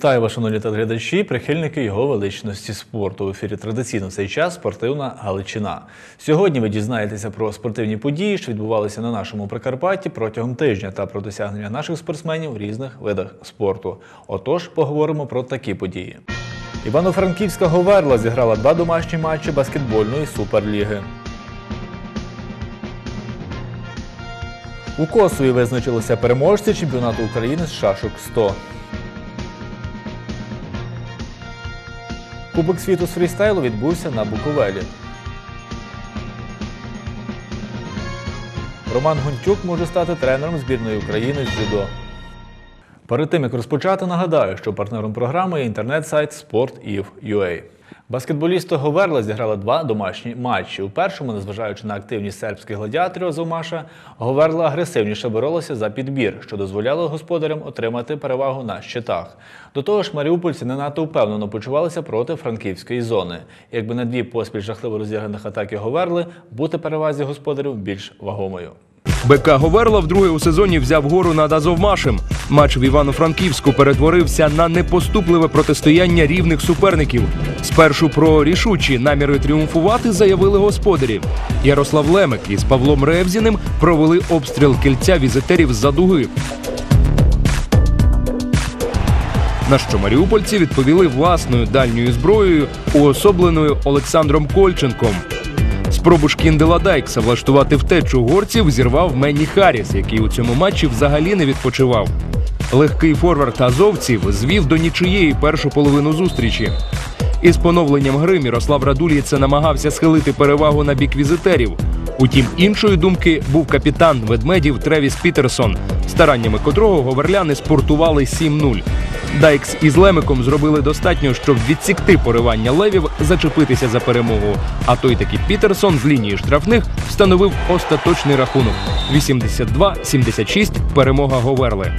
Вітаю вас, шановні телеглядачі, прихильники його величності спорту. В ефірі традиційно в цей час спортивна Галичина. Сьогодні ви дізнаєтеся про спортивні події, що відбувалися на нашому Прикарпатті протягом тижня та про досягнення наших спортсменів в різних видах спорту. Отож, поговоримо про такі події. Івано-Франківська Говерла зіграла два домашні матчі баскетбольної суперліги. У Косові визначилися переможці чемпіонату України з шашок 100. Кубок світу з фрістайлу відбувся на Буковелі. Роман Гунтюк може стати тренером збірної України з дзюдо. Перед тим як розпочати, нагадаю, що партнером програми є інтернет-сайт Sport.ів.ua. Баскетболісти Говерла зіграли два домашні матчі. У першому, незважаючи на активність сербських гладіаторів Азовмаша, Говерла агресивніше боролася за підбір, що дозволяло господарям отримати перевагу на щитах. До того ж, маріупольці не надто впевнено почувалися проти франківської зони. Якби на дві поспіль жахливо розіграних атаки Говерли, бути перевазі господарів більш вагомою. БК Говерла вдруге у сезоні взяв гору над Азовмашем. Матч в Івано-Франківську перетворився на непоступливе протистояння рівних суперників. Спершу про рішучі наміри тріумфувати заявили господарі. Ярослав Лемик із Павлом Ревзіним провели обстріл кільця візитерів з-за дуги. На що маріупольці відповіли власною дальньою зброєю, уособленою Олександром Кольченком. Спробу Шкіндела Дайкса влаштувати втечу горців зірвав Менні Харріс, який у цьому матчі взагалі не відпочивав. Легкий форвард азовців звів до нічиєї першу половину зустрічі. Із поновленням гри Мірослав Радуліце намагався схилити перевагу на бік візитерів. Утім, іншої думки був капітан ведмедів Тревіс Пітерсон, стараннями котрого говерляни спортували 7-0. Дайкс із Лемиком зробили достатньо, щоб відсікти поривання левів, зачепитися за перемогу. А той таки Пітерсон з лінії штрафних встановив остаточний рахунок: 82-76 перемога Говерли.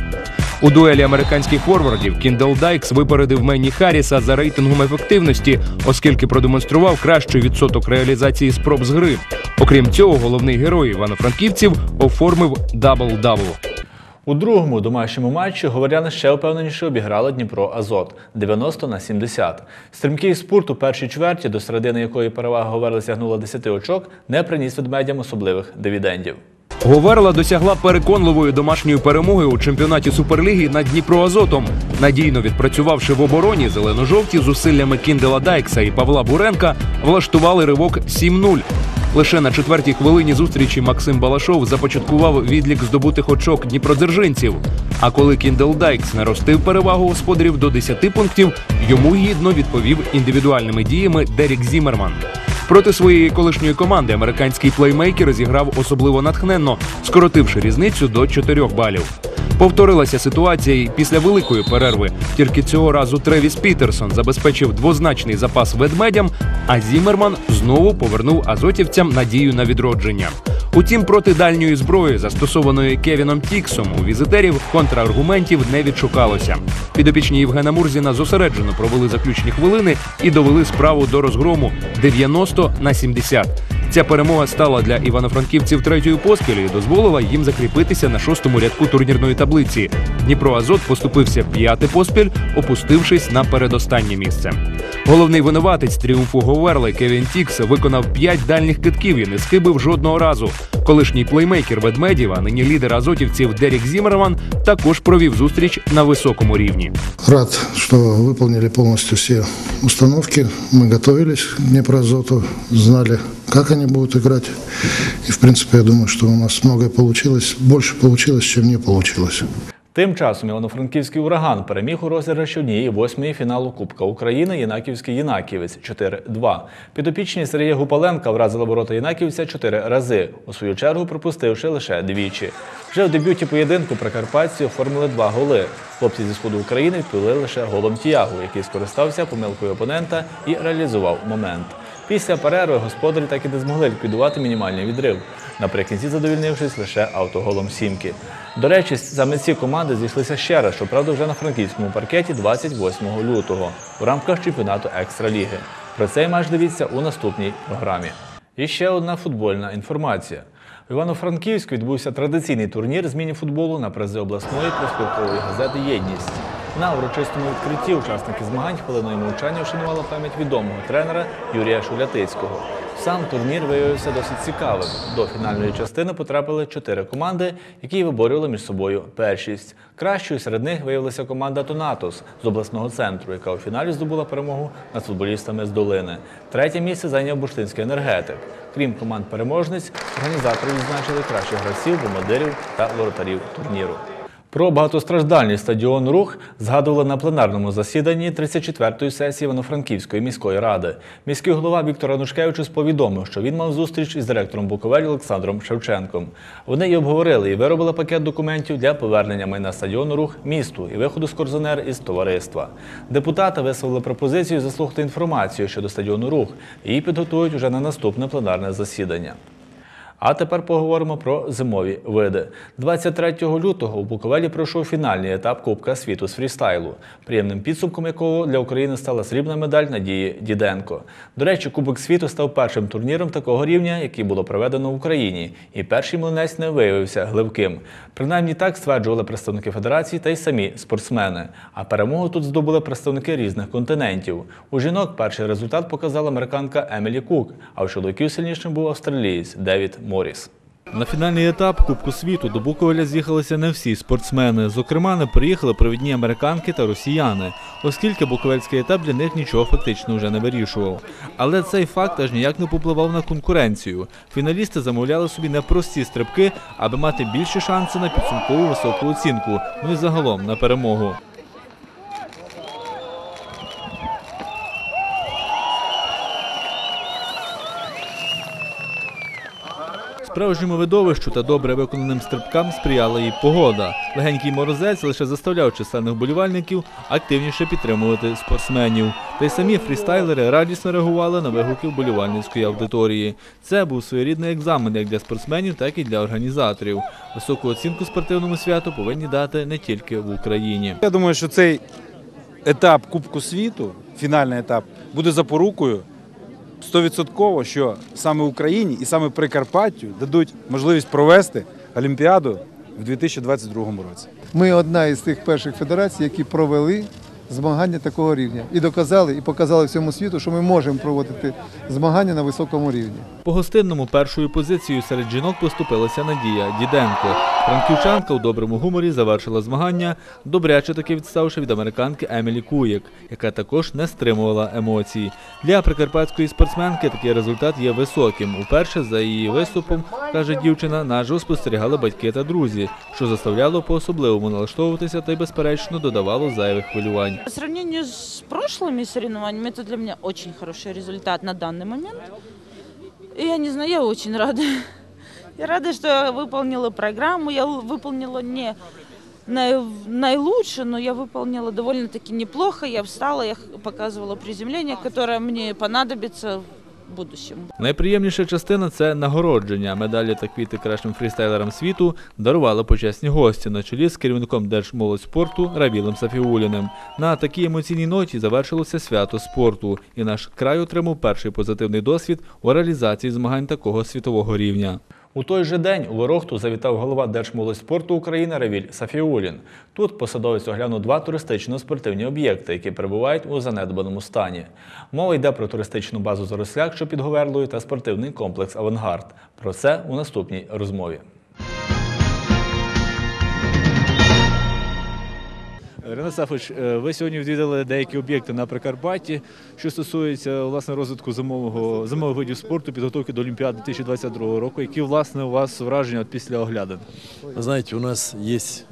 У дуелі американських форвардів Кіндел Дайкс випередив Менні Харріса за рейтингом ефективності, оскільки продемонстрував кращий відсоток реалізації спроб з гри. Окрім цього, головний герой івано-франківців оформив дабл-дабл. У другому домашньому матчі говоряни ще впевненіше обіграли Дніпро Азот 90 на 70. Стрімкий спорт у першій чверті, до середини якої перевага Говерли сягнула 10 очок, не приніс ведмедям особливих дивідендів. Говерла досягла переконливої домашньої перемоги у чемпіонаті Суперліги над Дніпроазотом. Надійно відпрацювавши в обороні, зелено-жовті зусиллями Кіндела Дайкса і Павла Буренка влаштували ривок 7-0. Лише на четвертій хвилині зустрічі Максим Балашов започаткував відлік здобутих очок дніпродзержинців. А коли Кіндел Дайкс наростив перевагу господарів до 10 пунктів, йому гідно відповів індивідуальними діями Дерік Зімерман. Проти своєї колишньої команди американський плеймейкер зіграв особливо натхненно, скоротивши різницю до 4 балів. Повторилася ситуація і після великої перерви. Тільки цього разу Тревіс Пітерсон забезпечив двозначний запас ведмедям, а Зімерман знову повернув азотівцям надію на відродження. Утім, проти дальньої зброї, застосованої Кевіном Тіксом, у візитерів контраргументів не відшукалося. Підопічні Євгена Мурзіна зосереджено провели заключні хвилини і довели справу до розгрому 90 на 70. Ця перемога стала для івано-франківців третьою поспіль і дозволила їм закріпитися на шостому рядку турнірної таблиці. Дніпро Азот поступився п'яти поспіль, опустившись на передостаннє місце. Головний винуватець тріумфу Говерли Кевін Тікс виконав п'ять дальніх китків і не скибив жодного разу. Колишній плеймейкер ведмедів, а нині лідер азотівців Дерік Зімерман, також провів зустріч на високому рівні. Рад, что выполнили полностью все установки. Мы готовились к Днепроазоту, знали, как они будут играть. И, в принципе, я думаю, что у нас многое получилось. Больше получилось, чем не получилось. Тим часом Івано-Франківський ураган переміг у розіграші однієї восьмої фіналу Кубка України Єнаківський Єнаківець 4-2. Підопічні Сергія Гупаленка вразили ворота Єнаківця чотири рази, у свою чергу пропустивши лише двічі. Вже в дебюті поєдинку прикарпатці оформили два голи. Хлопці зі сходу України відповіли лише голом Тіагу, який скористався помилкою опонента і реалізував момент. Після перерви господарі так і не змогли ліквідувати мінімальний відрив, наприкінці задовільнившись лише автоголом сімки. До речі, саме ці команди зійшлися ще раз, щоправда, вже на франківському паркеті 28 лютого у рамках чемпіонату Екстраліги. Про цей матч дивіться у наступній програмі. І ще одна футбольна інформація. В Івано-Франківську відбувся традиційний турнір з міні-футболу на призи обласної проспілкової газети Єдність. На урочистому відкритті учасники змагань хвилиною мовчання вшанували пам'ять відомого тренера Юрія Шулятицького. Сам турнір виявився досить цікавим. До фінальної частини потрапили чотири команди, які виборювали між собою першість. Кращою серед них виявилася команда Тонатос з обласного центру, яка у фіналі здобула перемогу над футболістами з долини. Третє місце зайняв Буштинський енергетик. Крім команд переможниць, організатори відзначили кращих гравців, бомбардирів та воротарів турніру. Про багатостраждальний стадіон Рух згадували на пленарному засіданні 34-ї сесії Івано-Франківської міської ради. Міський голова Віктор Анушкевичус повідомив, що він мав зустріч із директором Буковель Олександром Шевченком. Вони й обговорили і виробили пакет документів для повернення майна стадіону Рух місту і виходу з корзонер із товариства. Депутати висловили пропозицію заслухати інформацію щодо стадіону Рух. Її підготують уже на наступне пленарне засідання. А тепер поговоримо про зимові види. 23 лютого у Буковелі пройшов фінальний етап Кубка світу з фрістайлу, приємним підсумком якого для України стала срібна медаль Надії Діденко. До речі, Кубок світу став першим турніром такого рівня, який було проведено в Україні, і перший млинець не виявився гливким. Принаймні так стверджували представники федерації та й самі спортсмени. А перемогу тут здобули представники різних континентів. У жінок перший результат показала американка Емілі Кук, а у чоловіків сильнішим був австралієць Девід Моріс. На фінальний етап Кубку світу до Буковеля з'їхалися не всі спортсмени. Зокрема, не приїхали провідні американки та росіяни, оскільки буковельський етап для них нічого фактично вже не вирішував. Але цей факт аж ніяк не попливав на конкуренцію. Фіналісти замовляли собі непрості стрибки, аби мати більші шанси на підсумкову високу оцінку, ну і загалом на перемогу. Справжньому видовищу та добре виконаним стрибкам сприяла і погода. Легенький морозець лише заставляв численних болівальників активніше підтримувати спортсменів. Та й самі фрістайлери радісно реагували на вигуки вболівальницької аудиторії. Це був своєрідний екзамен як для спортсменів, так і для організаторів. Високу оцінку спортивному святу повинні дати не тільки в Україні. Я думаю, що цей етап Кубку світу, фінальний етап, буде запорукою стовідсотково, що саме Україні і саме Прикарпаттю дадуть можливість провести Олімпіаду в 2022 році. Ми одна із тих перших федерацій, які провели змагання такого рівня і доказали, і показали всьому світу, що ми можемо проводити змагання на високому рівні. По гостинному першою позицією серед жінок поступилася Надія Діденко. Франківчанка у доброму гуморі завершила змагання, добряче таки відставши від американки Емілі Куєк, яка також не стримувала емоцій. Для прикарпатської спортсменки такий результат є високим. Уперше за її виступом, каже дівчина, наживо спостерігали батьки та друзі, що заставляло по-особливому налаштовуватися та й, безперечно, додавало зайвих хвилювань. По сравнению с прошлыми соревнованиями, это для меня очень хороший результат на данный момент. И я не знаю, я очень рада. Я рада, что я выполнила программу. Я л- выполнила не най- наилучше, но я выполнила довольно-таки неплохо. Я встала, я х- показывала приземление, которое мне понадобится в будущем. Найприємніша частина це нагородження. Медалі та квіти кращим фрістайлерам світу дарували почесні гості на чолі з керівником Держмолодьспорту Равілем Сафіуліним. На такій емоційній ноті завершилося свято спорту, і наш край отримав перший позитивний досвід у реалізації змагань такого світового рівня. У той же день у Ворохту завітав голова Держмолодьспорту України Равіль Сафіулін. Тут посадовець оглянув два туристично-спортивні об'єкти, які перебувають у занедбаному стані. Мова йде про туристичну базу Заросляк, що під Говерлою, та спортивний комплекс Авангард. Про це у наступній розмові. Рене Сафович, е, ви сьогодні відвідали деякі об'єкти на Прикарпатті, що стосується власне розвитку зимового зимових видів спорту, підготовки до Олімпіади 2022 року. Які власне у вас враження от після оглядин? Вы знаете, у нас есть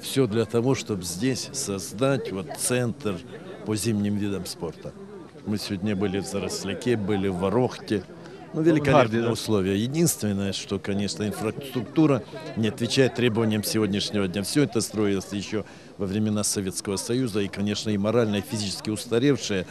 все для того, чтобы здесь создать вот центр по зимним видам спорта. Мы сегодня были в Заросляке, были в Ворохте. Ну, великолепные да? условия. Единственное, что, конечно, инфраструктура не отвечает требованиям сегодняшнего дня. Все это строилось еще во времена Советского Союза и, конечно, и морально, и физически устаревшие.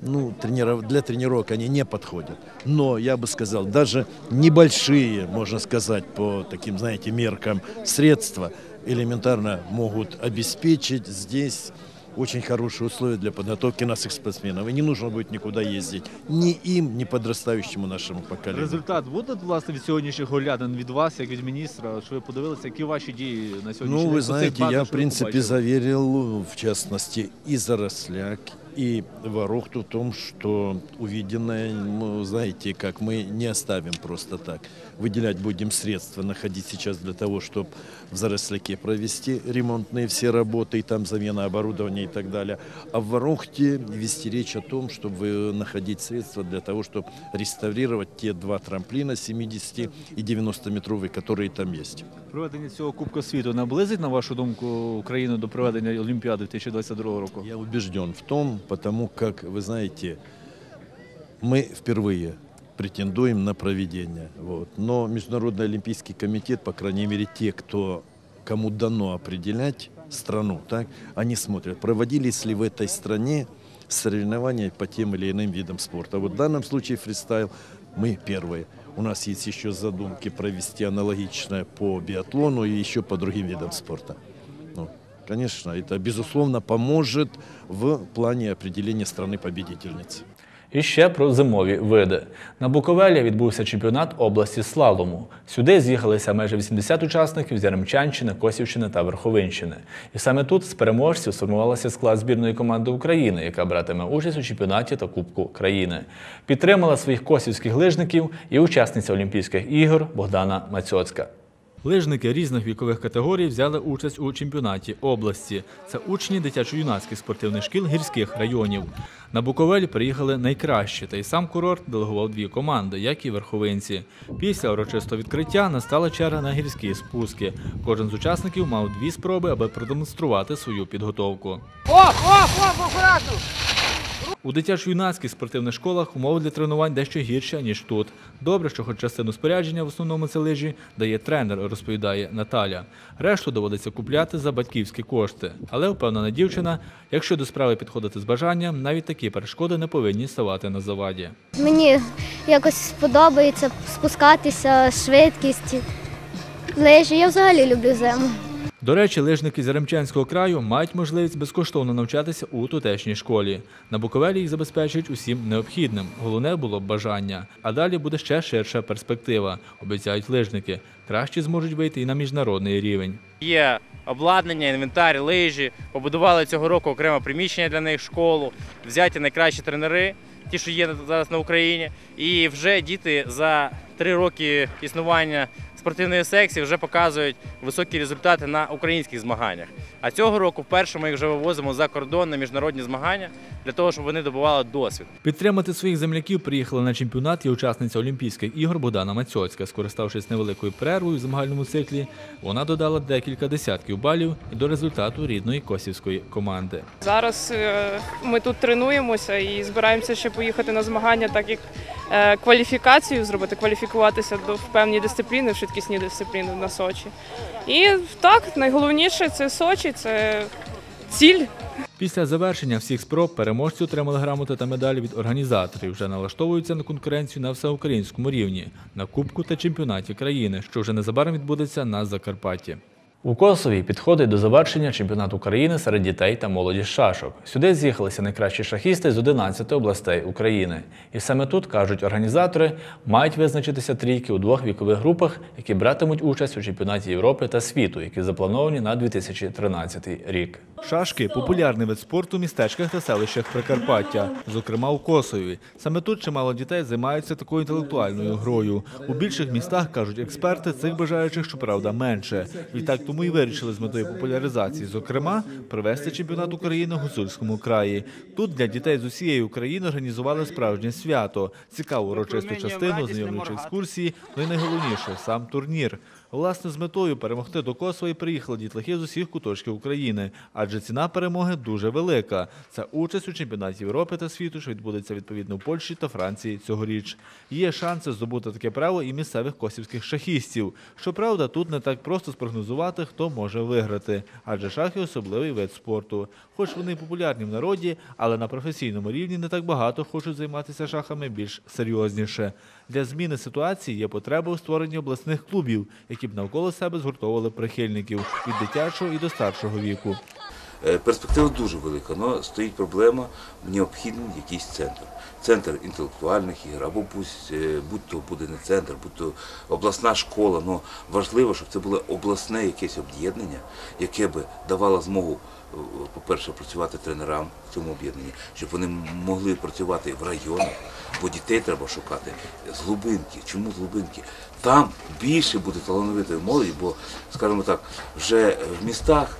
Ну, трениров... для тренировок они не подходят. Но, я бы сказал, даже небольшие, можно сказать, по таким, знаете, меркам средства элементарно могут обеспечить здесь очень хорошие условия для подготовки наших спортсменов. И не нужно будет никуда ездить. Ни им, ни подрастающему нашему поколению. Результат буде власне від сьогоднішніх голядин від вас, як від міністра. Що ви подивилися, які ваші дії на сьогоднішній Ну, день? вы по цих знаете, я, в ви принципе, заверил, в частности, и Заросляк, и Ворохту в том, что увиденное, ну, знаете, как мы не оставим просто так. Выделять будем средства, находить сейчас для того, чтобы в Заросляке провести ремонтные все работы, и там замена оборудования и так далее. А в Ворохте вести речь о том, чтобы находить средства для того, чтобы реставрировать те два трамплина 70 и 90 метровые, которые там есть. Проведення цього Кубка світу наблизить, на вашу думку, Україну до проведення Олімпіади 2022 року? Я убежден в том, потому как, вы знаете, мы впервые претендуем на проведение. Вот. Но Международный Олимпийский комитет, по крайней мере, те, кто, кому дано определять страну, так, они смотрят, проводились ли в этой стране соревнования по тем или иным видам спорта. Вот в данном случае фристайл мы первые. У нас есть еще задумки провести аналогичное по биатлону и еще по другим видам спорта. Ну, конечно, это безусловно поможет в плане определения страны-победительницы. І ще про зимові види. На Буковелі відбувся чемпіонат області слалому. Сюди з'їхалися майже 80 учасників з Яремчанщини, Косівщини та Верховинщини. І саме тут з переможців сформувалася склад збірної команди України, яка братиме участь у чемпіонаті та Кубку країни. Підтримала своїх косівських лижників і учасниця Олімпійських ігор Богдана Мацьоцька. Лижники різних вікових категорій взяли участь у чемпіонаті області. Це учні дитячо-юнацьких спортивних шкіл гірських районів. На Буковель приїхали найкращі, та й сам курорт делегував дві команди, як і верховинці. Після урочистого відкриття настала черга на гірські спуски. Кожен з учасників мав дві спроби, аби продемонструвати свою підготовку. У дитячо-юнацьких спортивних школах умови для тренувань дещо гірші, ніж тут. Добре, що хоч частину спорядження, в основному це лижі, дає тренер, розповідає Наталя. Решту доводиться купляти за батьківські кошти. Але впевнена дівчина, якщо до справи підходити з бажанням, навіть такі перешкоди не повинні ставати на заваді. Мені якось подобається спускатися, швидкість, лижі. Я взагалі люблю зиму. До речі, лижники з Яремчанського краю мають можливість безкоштовно навчатися у тутешній школі. На Буковелі їх забезпечують усім необхідним. Головне було б бажання. А далі буде ще ширша перспектива, обіцяють лижники. Краще зможуть вийти і на міжнародний рівень. Є обладнання, інвентар, лижі. Побудували цього року окреме приміщення для них, школу, взяті найкращі тренери, ті, що є зараз на Україні. І вже діти за три роки існування спортивної секції вже показують високі результати на українських змаганнях. А цього року вперше ми їх вже вивозимо за кордон на міжнародні змагання для того, щоб вони добували досвід. Підтримати своїх земляків приїхала на чемпіонат і учасниця Олімпійських ігор Богдана Мацьоцька. Скориставшись невеликою перервою в змагальному циклі, вона додала декілька десятків балів до результату рідної косівської команди. Зараз е, ми тут тренуємося і збираємося ще поїхати на змагання, так як кваліфікацію зробити, кваліфікуватися до в певні дисципліни, в швидкісні дисципліни на Сочі. І так, найголовніше це Сочі, це ціль. Після завершення всіх спроб переможці отримали грамоти та медалі від організаторів. Вже налаштовуються на конкуренцію на всеукраїнському рівні, на Кубку та чемпіонаті країни, що вже незабаром відбудеться на Закарпатті. У Косові підходить до завершення чемпіонату України серед дітей та молоді шашок. Сюди з'їхалися найкращі шахісти з 11 областей України. І саме тут, кажуть організатори, мають визначитися трійки у двох вікових групах, які братимуть участь у чемпіонаті Європи та світу, які заплановані на 2013 рік. Шашки популярний вид спорту в містечках та селищах Прикарпаття, зокрема у Косові. Саме тут чимало дітей займаються такою інтелектуальною грою. У більших містах кажуть експерти, цих бажаючих, щоправда, менше. Відтак тому і вирішили з метою популяризації, зокрема, провести чемпіонат України в Гуцульському краї. Тут для дітей з усієї України організували справжнє свято, цікаву урочисту частину, знайомлячі екскурсії, ну і найголовніше сам турнір. Власне, з метою перемогти до Косова і приїхали дітлахи з усіх куточків України, адже ціна перемоги дуже велика. Це участь у чемпіонаті Європи та світу, що відбудеться відповідно в Польщі та Франції цьогоріч. Є шанси здобути таке право і місцевих косівських шахістів. Щоправда, тут не так просто спрогнозувати, хто може виграти, адже шахи особливий вид спорту. Хоч вони популярні в народі, але на професійному рівні не так багато хочуть займатися шахами більш серйозніше. Для зміни ситуації є потреба у створенні обласних клубів, які б навколо себе згуртовували прихильників від дитячого і до старшого віку. Е, Перспектива дуже велика, але стоїть проблема, необхідний якийсь центр. Центр інтелектуальних ігор, або е, будь-то буде не центр, будь-то обласна школа. але важливо, щоб це було обласне якесь об'єднання, яке би давало змогу, е, по-перше, працювати тренерам в цьому об'єднанні, щоб вони могли працювати в районах, бо дітей треба шукати з глибинки. Чому з глибинки? Там більше буде талановитої молоді, бо, скажімо так, вже в містах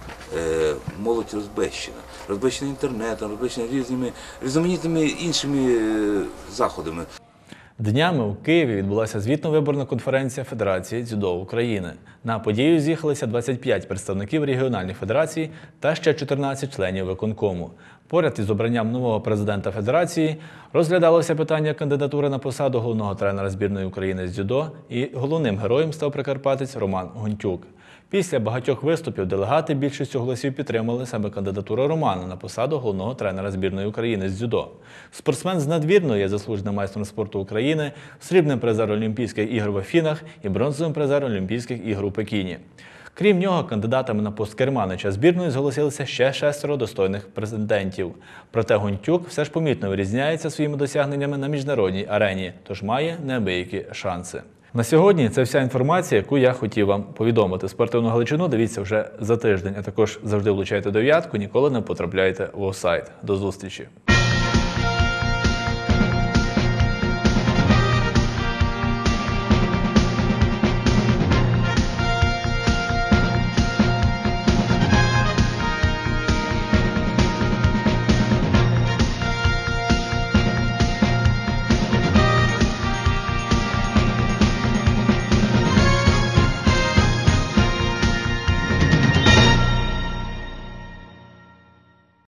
молодь розбещена. Розбещена інтернетом, розбещена різними різноманітними іншими е, заходами. Днями у Києві відбулася звітно-виборна конференція Федерації дзюдо України. На подію з'їхалися 25 представників регіональних федерацій та ще 14 членів виконкому. Поряд із обранням нового президента федерації розглядалося питання кандидатури на посаду головного тренера збірної України з дзюдо, і головним героєм став прикарпатець Роман Гонтюк. Після багатьох виступів делегати більшістю голосів підтримали саме кандидатуру Романа на посаду головного тренера збірної України з дзюдо. Спортсмен з надвірної є заслуженим майстром спорту України, срібним призером Олімпійських ігор в Афінах і бронзовим призером Олімпійських ігор у Пекіні. Крім нього, кандидатами на пост керманича збірної зголосилися ще шестеро достойних президентів. Проте Гонтюк все ж помітно вирізняється своїми досягненнями на міжнародній арені, тож має неабиякі шанси. На сьогодні це вся інформація, яку я хотів вам повідомити. Спортивну Галичину дивіться вже за тиждень, а також завжди влучайте дев'ятку, ніколи не потрапляйте в офсайт. До зустрічі!